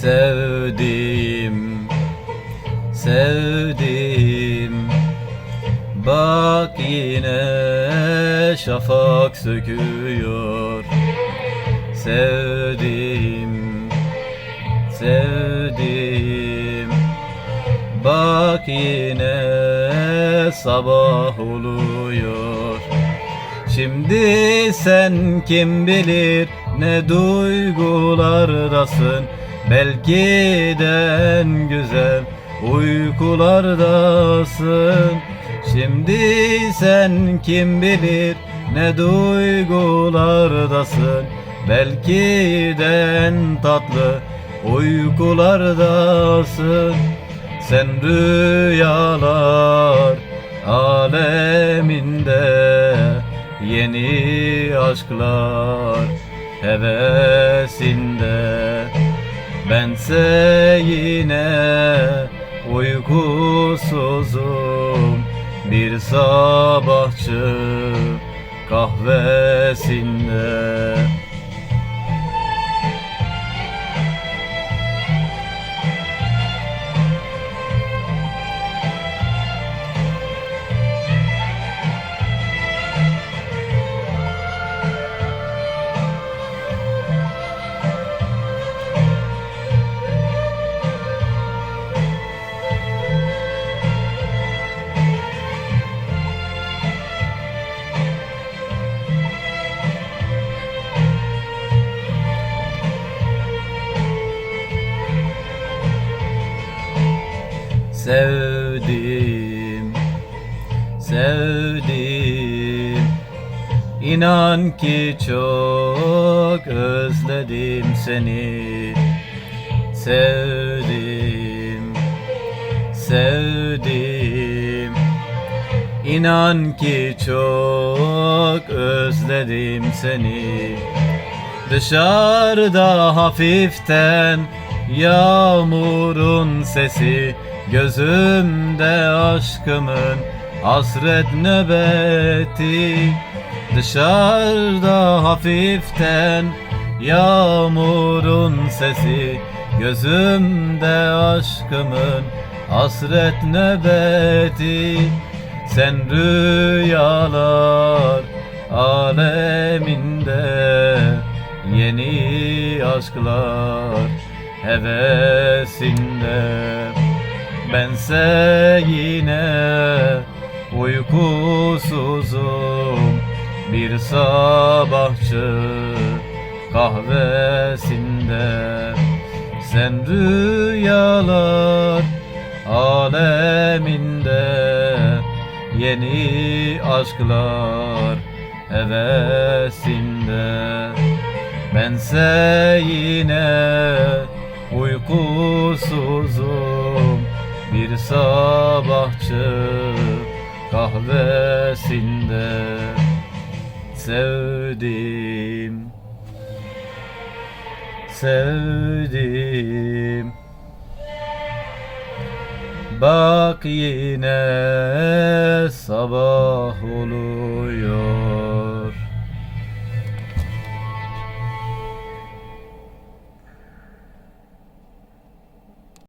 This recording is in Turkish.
Sevdim, sevdim. Bak yine şafak söküyor. Sevdim, sevdim. Bak yine sabah oluyor. Şimdi sen kim bilir ne duygulardasın Belki de en güzel uykulardasın. Şimdi sen kim bilir ne duygulardasın? Belki de en tatlı uykulardasın. Sen rüyalar aleminde Yeni aşklar hevesinde Bense yine uykusuzum. Bir sabahçı kahvesinde Sevdim, sevdim. İnan ki çok özledim seni. Sevdim, sevdim. İnan ki çok özledim seni. Dışarıda hafiften yağmurun sesi Gözümde aşkımın hasret nöbeti Dışarıda hafiften yağmurun sesi. Gözümde aşkımın hasret nöbeti Sen rüyalar aleminde Yeni aşklar hevesinde Bense yine uykusuzum. Bir sabahçı kahvesinde Sen rüyalar aleminde Yeni aşklar hevesinde. Bense yine uykusuzum Bir sabahçı kahvesinde Sevdim Sevdim. Bak yine sabah olur